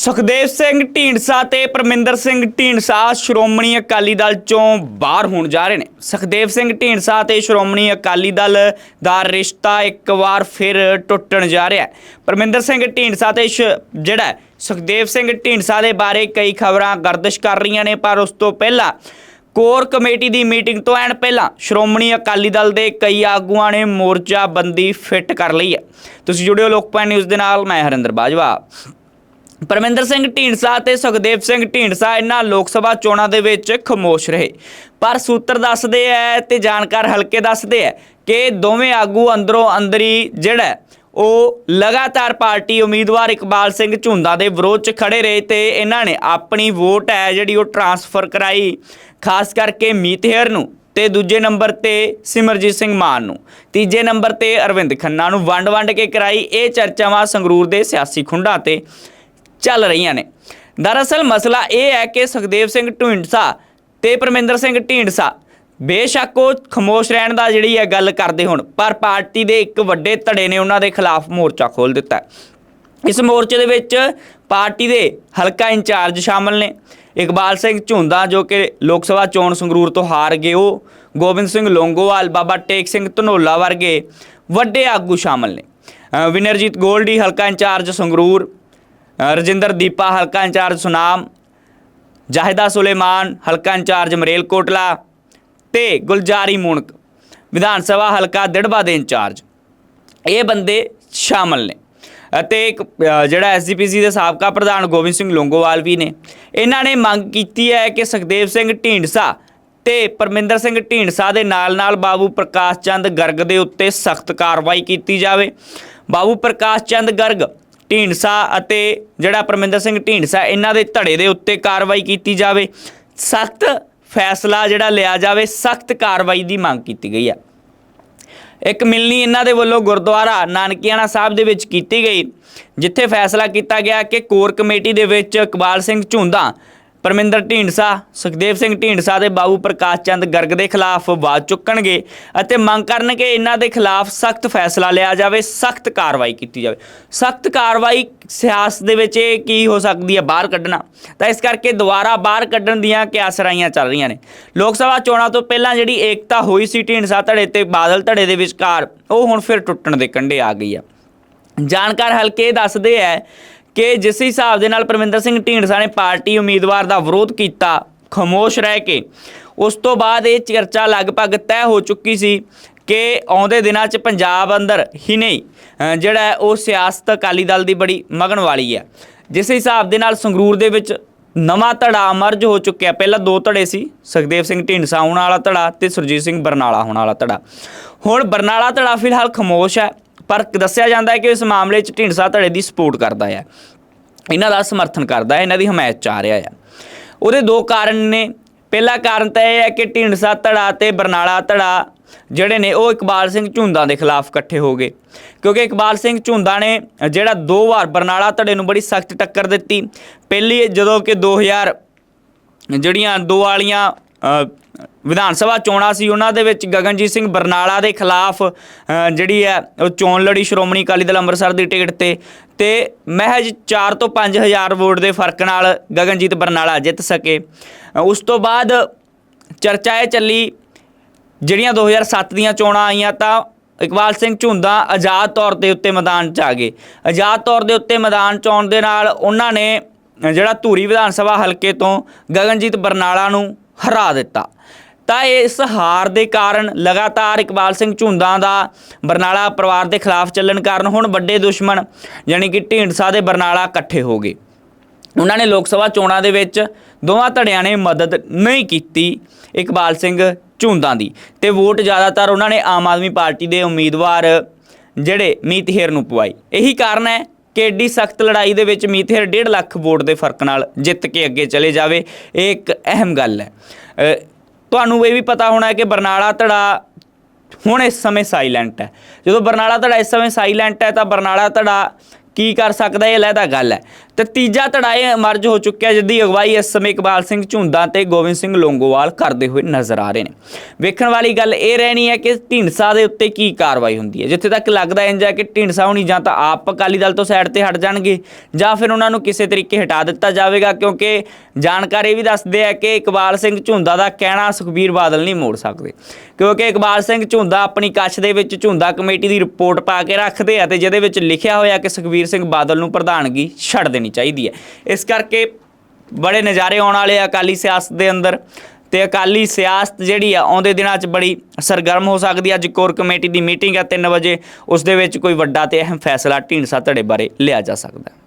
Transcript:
ਸੁਖਦੇਵ ਸਿੰਘ ਢੀਂਡਸਾ ਤੇ ਪਰਮਿੰਦਰ ਸਿੰਘ ਢੀਂਡਸਾ ਸ਼੍ਰੋਮਣੀ ਅਕਾਲੀ ਦਲ ਚੋਂ ਬਾਹਰ ਹੋਣ ਜਾ ਰਹੇ ਨੇ। ਸੁਖਦੇਵ ਸਿੰਘ ਢੀਂਡਸਾ ਤੇ ਸ਼੍ਰੋਮਣੀ ਅਕਾਲੀ ਦਲ ਦਾ ਰਿਸ਼ਤਾ ਇੱਕ ਵਾਰ ਫਿਰ ਟੁੱਟਣ ਜਾ ਰਿਹਾ ਹੈ। ਪਰਮਿੰਦਰ ਸਿੰਘ ਢੀਂਡਸਾ ਤੇ ਸ਼- ਜਿਹੜਾ ਸੁਖਦੇਵ ਸਿੰਘ ਢੀਂਡਸਾ ਦੇ ਬਾਰੇ ਕਈ ਖਬਰਾਂ ਗਰਦਿਸ਼ ਕਰ ਰਹੀਆਂ ਨੇ, ਪਰ ਉਸ ਤੋਂ ਪਹਿਲਾਂ ਕੋਰ ਕਮੇਟੀ ਦੀ ਮੀਟਿੰਗ ਤੋਂ ਐਨ ਪਹਿਲਾਂ ਸ਼੍ਰੋਮਣੀ ਅਕਾਲੀ ਦਲ ਦੇ ਕਈ ਆਗੂਆਂ ਨੇ ਮੋਰਚਾ ਬੰਦੀ ਫਿੱਟ ਕਰ ਲਈ ਹੈ। ਤੁਸੀਂ ਜੁੜਿਓ ਲੋਕਪਾਲ ਨਿਊਜ਼ ਦੇ ਨਾਲ, ਮੈਂ ਹਰਿੰਦਰ ਬਾਜਵਾ। ਪਰਮਿੰਦਰ ਸਿੰਘ ਢੀਂਡਸਾ ਤੇ ਸੁਖਦੇਵ ਸਿੰਘ ਢੀਂਡਸਾ ਇਹਨਾਂ ਲੋਕ ਸਭਾ ਚੋਣਾਂ ਦੇ ਵਿੱਚ ਖਮੋਸ਼ ਰਹੇ। ਪਰ ਸੂਤਰ ਦੱਸਦੇ ਐ ਤੇ ਜਾਣਕਾਰ ਹਲਕੇ ਦੱਸਦੇ ਐ ਕਿ ਦੋਵੇਂ ਆਗੂ ਅੰਦਰੋਂ ਅੰਦਰੀ ਜਿਹੜਾ ਉਹ ਲਗਾਤਾਰ ਪਾਰਟੀ ਉਮੀਦਵਾਰ ਇਕਬਾਲ ਸਿੰਘ ਝੁੰਦਾ ਦੇ ਵਿਰੋਧ 'ਚ ਖੜੇ ਰਹੇ ਤੇ ਇਹਨਾਂ ਨੇ ਆਪਣੀ ਵੋਟ ਹੈ ਜਿਹੜੀ ਉਹ ਟਰਾਂਸਫਰ ਕਰਾਈ, ਖਾਸ ਕਰਕੇ ਮੀਤਹਿਰ ਨੂੰ ਤੇ ਦੂਜੇ ਨੰਬਰ ਤੇ ਸਿਮਰਜੀਤ ਸਿੰਘ ਮਾਨ ਨੂੰ। ਤੀਜੇ ਨੰਬਰ ਤੇ ਅਰਵਿੰਦ ਖੰਨਾ ਨੂੰ ਵੰਡ-ਵੰਡ ਕੇ ਕਰਾਈ। ਇਹ ਚਰਚਾਵਾਂ ਸੰਗਰੂਰ ਦੇ ਸਿਆਸੀ ਖੁੰਡਾਂ ਤੇ ਚੱਲ ਰਹੀਆਂ ਨੇ। ਦਰਅਸਲ ਮਸਲਾ ਇਹ ਹੈ ਕਿ ਸੁਖਦੇਵ ਸਿੰਘ ਢੀਂਡਸਾ ਤੇ ਪਰਮਿੰਦਰ ਸਿੰਘ ਢੀਂਡਸਾ ਬੇਸ਼ੱਕ ਉਹ ਖਮੋਸ਼ ਰਹਿਣ ਦਾ ਜਿਹੜੀ ਹੈ ਗੱਲ ਕਰਦੇ ਹੁਣ, ਪਰ ਪਾਰਟੀ ਦੇ ਇੱਕ ਵੱਡੇ ਧੜੇ ਨੇ ਉਹਨਾਂ ਦੇ ਖਿਲਾਫ ਮੋਰਚਾ ਖੋਲ ਦਿੱਤਾ ਇਸ ਮੋਰਚੇ ਦੇ ਵਿੱਚ ਪਾਰਟੀ ਦੇ ਹਲਕਾ ਇੰਚਾਰਜ ਸ਼ਾਮਲ ਨੇ। ਇਕਬਾਲ ਸਿੰਘ ਝੁੰਦਾ ਜੋ ਕਿ ਲੋਕ ਸਭਾ ਚੋਣ ਸੰਗਰੂਰ ਤੋਂ ਹਾਰ ਗਏ, ਉਹ ਗੋਬਿੰਦ ਸਿੰਘ ਲੋਂਗੋਵਾਲ, ਬਾਬਾ ਟੇਕ ਸਿੰਘ ਧਨੋਲਾ ਵਰਗੇ ਵੱਡੇ ਆਗੂ ਸ਼ਾਮਲ ਨੇ। ਵਿਨਰਜੀਤ ਗੋਲਡੀ, ਹਲਕਾ ਇੰਚਾਰਜ ਸੰਗਰੂਰ ਰਜਿੰਦਰ ਦੀਪਾ ਹਲਕਾ ਇੰਚਾਰਜ ਸੁਨਾਮ ਜਾਹਿਦਾ ਸੁਲੇਮਾਨ ਹਲਕਾ ਇੰਚਾਰਜ ਮਰੇਲਕੋਟਲਾ ਤੇ ਗੁਲਜਾਰੀ ਮੂਣਕ ਵਿਧਾਨ ਸਭਾ ਹਲਕਾ ਦਿੜਬਾ ਦੇ ਇੰਚਾਰਜ। ਇਹ ਬੰਦੇ ਸ਼ਾਮਲ ਨੇ ਅਤੇ ਇੱਕ ਅ, ਜਿਹੜਾ ਐਸਜੀਪੀਸੀ ਦੇ ਸਾਬਕਾ ਪ੍ਰਧਾਨ ਗੋਬਿੰਦ ਸਿੰਘ ਲੋਂਗੋਵਾਲ ਵੀ ਨੇ। ਇਹਨਾਂ ਨੇ ਮੰਗ ਕੀਤੀ ਹੈ ਕਿ ਸੁਖਦੇਵ ਸਿੰਘ ਢੀਂਡਸਾ ਤੇ ਪਰਮਿੰਦਰ ਸਿੰਘ ਢੀਂਡਸਾ ਦੇ ਨਾਲ-ਨਾਲ ਬਾਬੂ ਪ੍ਰਕਾਸ਼ ਚੰਦ ਗਰਗ ਦੇ ਉੱਤੇ ਸਖਤ ਕਾਰਵਾਈ ਕੀਤੀ ਜਾਵੇ। ਬਾਬੂ ਪ੍ਰਕਾਸ਼ ਚੰਦ ਗਰਗ ਢੀਂਡਸਾ ਅਤੇ ਜਿਹੜਾ ਪਰਮਿੰਦਰ ਸਿੰਘ ਢੀਂਡਸਾ, ਇਹਨਾਂ ਦੇ ਧੜੇ ਦੇ ਉੱਤੇ ਕਾਰਵਾਈ ਕੀਤੀ ਜਾਵੇ। ਸਖਤ ਫੈਸਲਾ ਜਿਹੜਾ ਲਿਆ ਜਾਵੇ, ਸਖਤ ਕਾਰਵਾਈ ਦੀ ਮੰਗ ਕੀਤੀ ਗਈ ਹੈ ਇੱਕ ਮਿਲਣੀ ਇਹਨਾਂ ਦੇ ਵੱਲੋਂ ਗੁਰਦੁਆਰਾ ਨਾਨਕੀਆਣਾ ਸਾਹਿਬ ਦੇ ਵਿੱਚ ਕੀਤੀ ਗਈ, ਜਿੱਥੇ ਫੈਸਲਾ ਕੀਤਾ ਗਿਆ ਕਿ ਕੋਰ ਕਮੇਟੀ ਦੇ ਵਿੱਚ ਇਕਬਾਲ ਸਿੰਘ ਝੁੰਦਾ ਪਰਮਿੰਦਰ ਢੀਂਡਸਾ, ਸੁਖਦੇਵ ਸਿੰਘ ਢੀਂਡਸਾ ਤੇ ਬਾਬੂ ਪ੍ਰਕਾਸ਼ ਚੰਦ ਗਰਗ ਦੇ ਖਿਲਾਫ ਆਵਾਜ਼ ਚੁੱਕਣਗੇ ਅਤੇ ਮੰਗ ਕਰਨਗੇ ਇਹਨਾਂ ਦੇ ਖਿਲਾਫ ਸਖਤ ਫੈਸਲਾ ਲਿਆ ਜਾਵੇ, ਸਖਤ ਕਾਰਵਾਈ ਕੀਤੀ ਜਾਵੇ। ਸਖਤ ਕਾਰਵਾਈ ਸਿਆਸਤ ਦੇ ਵਿੱਚ ਇਹ ਕੀ ਹੋ ਸਕਦੀ ਹੈ? ਬਾਹਰ ਕੱਢਣਾ। ਤਾਂ ਇਸ ਕਰਕੇ ਦੁਬਾਰਾ ਬਾਹਰ ਕੱਢਣ ਦੀਆਂ ਕਿਆਸਰਾਈਆਂ ਚੱਲ ਰਹੀਆਂ ਨੇ। ਲੋਕ ਸਭਾ ਚੋਣਾਂ ਤੋਂ ਪਹਿਲਾਂ ਜਿਹੜੀ ਏਕਤਾ ਹੋਈ ਸੀ ਢੀਂਡਸਾ ਧੜੇ ਤੇ, ਬਾਦਲ ਧੜੇ ਦੇ ਵਿਚਕਾਰ, ਉਹ ਹੁਣ ਫਿਰ ਟੁੱਟਣ ਦੇ ਕੰਢੇ ਆ ਗਈ ਆ। ਜਾਣਕਾਰ ਹਲਕੇ ਦੱਸਦੇ ਐ ਕਿ ਜਿਸ ਹਿਸਾਬ ਦੇ ਨਾਲ ਪਰਮਿੰਦਰ ਸਿੰਘ ਢੀਂਡਸਾ ਨੇ ਪਾਰਟੀ ਉਮੀਦਵਾਰ ਦਾ ਵਿਰੋਧ ਕੀਤਾ, ਖਮੋਸ਼ ਰਹਿ ਕੇ। ਉਸ ਤੋਂ ਬਾਅਦ ਇਹ ਚਰਚਾ ਲਗਭਗ ਤੈਅ ਹੋ ਚੁੱਕੀ ਸੀ ਕਿ ਆਉਂਦੇ ਦਿਨਾਂ 'ਚ ਪੰਜਾਬ ਅੰਦਰ ਹੀ ਨਹੀਂ ਜਿਹੜਾ ਉਹ ਸਿਆਸਤ ਅਕਾਲੀ ਦਲ ਦੀ ਬੜੀ ਮਗਨ ਵਾਲੀ ਹੈ। ਜਿਸ ਹਿਸਾਬ ਦੇ ਨਾਲ ਸੰਗਰੂਰ ਦੇ ਵਿੱਚ ਨਵਾਂ ਧੜਾ ਮਰਜ਼ ਹੋ ਚੁੱਕਿਆ, ਪਹਿਲਾਂ ਦੋ ਧੜੇ ਸੀ, ਸੁਖਦੇਵ ਸਿੰਘ ਢੀਂਡਸਾ ਆਉਣ ਵਾਲਾ ਧੜਾ ਤੇ ਸੁਰਜੀਤ ਸਿੰਘ ਬਰਨਾਲਾ ਹੋਣ ਵਾਲਾ ਧੜਾ। ਹੁਣ ਬਰਨਾਲਾ ਧੜਾ ਫਿਲਹਾਲ ਖਮੋਸ਼ ਹੈ। ਪਰ ਦੱਸਿਆ ਜਾਂਦਾ ਹੈ ਕਿ ਇਸ ਮਾਮਲੇ 'ਚ ਢੀਂਡਸਾ ਧੜੇ ਦੀ ਸਪੋਰਟ ਕਰਦਾ ਹੈ ਇਹਨਾਂ ਦਾ ਸਮਰਥਨ ਕਰਦਾ ਹੈ, ਇਹਨਾਂ ਦੀ ਹਮਾਇਤ ਚ ਆ ਰਿਹਾ ਹੈ ਉਹਦੇ ਦੋ ਕਾਰਨ ਨੇ। ਪਹਿਲਾ ਕਾਰਨ ਤਾਂ ਇਹ ਹੈ ਕਿ ਢੀਂਡਸਾ ਧੜਾ ਤੇ ਬਰਨਾਲਾ ਧੜਾ ਜਿਹੜੇ ਨੇ, ਉਹ ਇਕਬਾਲ ਸਿੰਘ ਝੁੰਦਾ ਦੇ ਖਿਲਾਫ ਇਕੱਠੇ ਹੋ ਗਏ। ਕਿਉਂਕਿ ਇਕਬਾਲ ਸਿੰਘ ਝੁੰਦਾ ਨੇ ਜਿਹੜਾ ਦੋ ਵਾਰ ਬਰਨਾਲਾ ਧੜੇ ਨੂੰ ਬੜੀ ਸਖਤ ਟੱਕਰ ਦਿੱਤੀ। ਪਹਿਲੀ ਜਦੋਂ ਕਿ 2000 ਜਿਹੜੀਆਂ ਦੋ ਵਾਲੀਆਂ ਵਿਧਾਨ ਸਭਾ ਚੋਣਾਂ ਸੀ, ਉਹਨਾਂ ਦੇ ਵਿੱਚ ਗਗਨਜੀਤ ਸਿੰਘ ਬਰਨਾਲਾ ਦੇ ਖਿਲਾਫ ਜਿਹੜੀ ਹੈ, ਉਹ ਚੋਣ ਲੜੀ ਸ਼੍ਰੋਮਣੀ ਅਕਾਲੀ ਦਲ ਅੰਮ੍ਰਿਤਸਰ ਦੀ ਟਿਕਟ ਤੇ ਤੇ ਮਹਿਜ 4 ਤੋਂ 5000 ਵੋਟ ਦੇ ਫ਼ਰਕ ਨਾਲ ਗਗਨਜੀਤ ਬਰਨਾਲਾ ਜਿੱਤ ਸਕੇ। ਉਸ ਤੋਂ ਬਾਅਦ ਚਰਚਾ ਇਹ ਚੱਲੀ, ਜਿਹੜੀਆਂ 2007 ਦੀਆਂ ਚੋਣਾਂ ਆਈਆਂ, ਤਾਂ ਇਕਬਾਲ ਸਿੰਘ ਝੁੰਦਾ ਆਜ਼ਾਦ ਤੌਰ ਦੇ ਉੱਤੇ ਮੈਦਾਨ 'ਚ ਆ ਗਏ। ਆਜ਼ਾਦ ਤੌਰ ਦੇ ਉੱਤੇ ਮੈਦਾਨ 'ਚ ਆਉਣ ਦੇ ਨਾਲ ਉਹਨਾਂ ਨੇ, ਜਿਹੜਾ ਧੂਰੀ ਵਿਧਾਨ ਸਭਾ ਹਲਕੇ ਤੋਂ ਗਗਨਜੀਤ ਬਰਨਾਲਾ ਨੂੰ ਹਰਾ ਦਿੱਤਾ। ਤਾਂ ਇਸ ਹਾਰ ਦੇ ਕਾਰਨ ਲਗਾਤਾਰ ਇਕਬਾਲ ਸਿੰਘ ਝੁੰਦਾ ਦਾ ਬਰਨਾਲਾ ਪਰਿਵਾਰ ਦੇ ਖਿਲਾਫ ਚੱਲਣ ਕਾਰਨ ਹੁਣ ਵੱਡੇ ਦੁਸ਼ਮਣ ਯਾਨੀ ਕਿ ਢੀਂਡਸਾ ਦੇ ਬਰਨਾਲਾ ਇਕੱਠੇ ਹੋ ਗਏ। ਉਹਨਾਂ ਨੇ ਲੋਕ ਸਭਾ ਚੋਣਾਂ ਦੇ ਵਿੱਚ ਦੋਵਾਂ ਧੜਿਆਂ ਨੇ ਮਦਦ ਨਹੀਂ ਕੀਤੀ ਇਕਬਾਲ ਸਿੰਘ ਝੁੰਦਾਂ ਦੀ। ਤੇ ਵੋਟ ਜ਼ਿਆਦਾਤਰ ਉਹਨਾਂ ਨੇ ਆਮ ਆਦਮੀ ਪਾਰਟੀ ਦੇ ਉਮੀਦਵਾਰ ਜਿਹੜੇ ਮੀਤ ਹੇਰ ਨੂੰ ਪਵਾਈ। ਇਹੀ ਕਾਰਨ ਹੈ ਕਿ ਏਡੀ ਸਖਤ ਲੜਾਈ ਦੇ ਵਿੱਚ ਮੀਤਹਿਰ 1.5 ਲੱਖ ਵੋਟ ਦੇ ਫ਼ਰਕ ਨਾਲ ਜਿੱਤ ਕੇ ਅੱਗੇ ਚਲੇ ਜਾਵੇ, ਇਹ ਇੱਕ ਅਹਿਮ ਗੱਲ ਹੈ। ਤੁਹਾਨੂੰ ਇਹ ਵੀ ਪਤਾ ਹੋਣਾ ਹੈ ਕਿ ਬਰਨਾਲਾ ਧੜਾ ਹੁਣ ਇਸ ਸਮੇਂ ਸਾਇਲੈਂਟ ਹੈ। ਜਦੋਂ ਬਰਨਾਲਾ ਧੜਾ ਇਸ ਸਮੇਂ ਸਾਇਲੈਂਟ ਹੈ ਤਾਂ ਬਰਨਾਲਾ ਧੜਾ ਕੀ ਕਰ ਸਕਦਾ ਇਹ ਅਲੱਗਾ ਗੱਲ ਹੈ। ਤੇ ਤੀਜਾ ਧੜਾ ਇਹ ਮਰਜ ਹੋ ਚੁੱਕਿਆ ਜਿੱਦੀ ਅਗਵਾਈ ਇਸ ਸਮੇਂ ਇਕਬਾਲ ਸਿੰਘ ਝੁੰਦਾ ਤੇ ਗੋਬਿੰਦ ਸਿੰਘ ਲੋਂਗੋਵਾਲ ਕਰਦੇ ਹੋਏ ਨਜ਼ਰ ਆ ਰਹੇ ਨੇ। ਵੇਖਣ ਵਾਲੀ ਗੱਲ ਇਹ ਰਹਿਣੀ ਹੈ ਕਿ ਢੀਂਡਸਾ ਦੇ ਉੱਤੇ ਕੀ ਕਾਰਵਾਈ ਹੁੰਦੀ ਹੈ। ਜਿੱਥੇ ਤੱਕ ਲੱਗਦਾ ਇੰਜ ਹੈ ਕਿ ਢੀਂਡਸਾ ਹੁਣੀ ਜਾਂ ਤਾਂ ਆਪ ਅਕਾਲੀ ਦਲ ਤੋਂ ਸਾਈਡ ਤੇ ਹਟ ਜਾਣਗੇ, ਜਾਂ ਫਿਰ ਉਹਨਾਂ ਨੂੰ ਕਿਸੇ ਤਰੀਕੇ ਹਟਾ ਦਿੱਤਾ ਜਾਵੇਗਾ, ਕਿਉਂਕਿ ਜਾਣਕਾਰੀ ਵੀ ਦੱਸਦੇ ਆ ਕਿ ਇਕਬਾਲ ਸਿੰਘ ਝੁੰਦਾ ਦਾ ਕਹਿਣਾ ਸੁਖਬੀਰ ਬਾਦਲ ਨਹੀਂ ਮੋੜ ਸਕਦੇ। ਕਿਉਂਕਿ ਇਕਬਾਲ ਸਿੰਘ ਝੁੰਦਾ ਆਪਣੀ ਕੱਛ ਦੇ ਵਿੱਚ ਝੁੰਦਾ ਕਮੇਟੀ ਦੀ ਰਿਪੋਰਟ ਪਾ ਕੇ ਰੱਖਦੇ ਆ ਤੇ ਜਿਹਦੇ ਵਿੱਚ ਲਿਖਿਆ ਹੋਇਆ ਕਿ ਸੁਖਬੀਰ ਸਿੰਘ ਬਾਦਲ ਨੂੰ ਪ੍ਰਧਾਨਗੀ ਛੱਡ ਦੇਣੀ ਚਾਹੀਦੀ ਹੈ। ਇਸ ਕਰਕੇ ਬੜੇ ਨਜ਼ਾਰੇ ਆਉਣ ਵਾਲੇ ਆ ਅਕਾਲੀ ਸਿਆਸਤ ਦੇ ਅੰਦਰ ਤੇ ਅਕਾਲੀ ਸਿਆਸਤ ਜਿਹੜੀ ਆ, ਆਉਂਦੇ ਦਿਨਾਂ 'ਚ ਬੜੀ ਸਰਗਰਮ ਹੋ ਸਕਦੀ ਹੈ ਅੱਜ ਕੋਰ ਕਮੇਟੀ ਦੀ ਮੀਟਿੰਗ ਹੈ 3 ਵਜੇ, ਉਸ ਦੇ ਵਿੱਚ ਕੋਈ ਵੱਡਾ ਤੇ ਅਹਿਮ ਫੈਸਲਾ ਢੀਂਡਸਾ ਧੜੇ ਬਾਰੇ ਲਿਆ ਜਾ ਸਕਦਾ